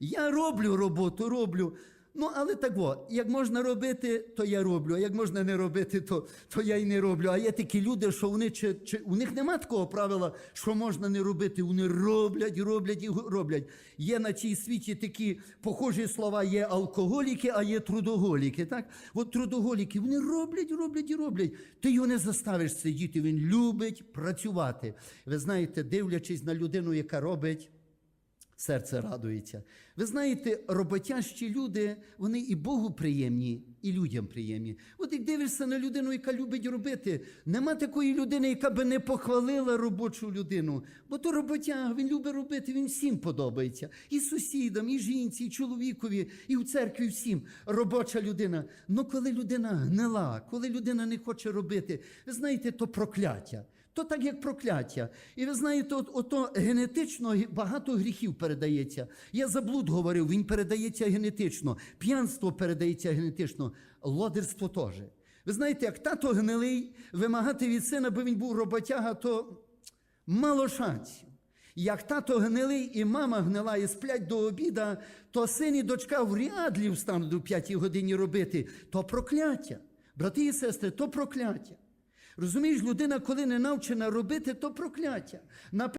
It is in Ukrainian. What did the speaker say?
Я роблю роботу, роблю. Ну, але так от, як можна робити, то я роблю, а як можна не робити, то, то я й не роблю. А є такі люди, що вони чи, чи у них нема такого правила, що можна не робити. Вони роблять, роблять і роблять. Є на цій світі такі похожі слова: є алкоголіки, а є трудоголіки. Так? От трудоголіки, вони роблять, роблять і роблять. Ти його не заставиш сидіти. Він любить працювати. Ви знаєте, дивлячись на людину, яка робить. Серце радується. Ви знаєте, роботящі люди, вони і Богу приємні, і людям приємні. От як дивишся на людину, яка любить робити, нема такої людини, яка би не похвалила робочу людину. Бо то роботяг, він любить робити, він всім подобається. І сусідам, і жінці, і чоловікові, і в церкві всім. Робоча людина. Ну коли людина гнила, коли людина не хоче робити, ви знаєте, то прокляття. То так як прокляття. І ви знаєте, от, ото генетично багато гріхів передається. Я за блуд говорив, він передається генетично, п'янство передається генетично, лодерство теж. Ви знаєте, як тато гнилий вимагати від сина, аби він був роботяга, то мало шансів. Як тато гнилий і мама гнила і сплять до обіда, то син і дочка в рядлі встануть до п'ятій годині робити, то прокляття. Брати і сестри, то прокляття. Розумієш, людина, коли не навчена робити, то прокляття.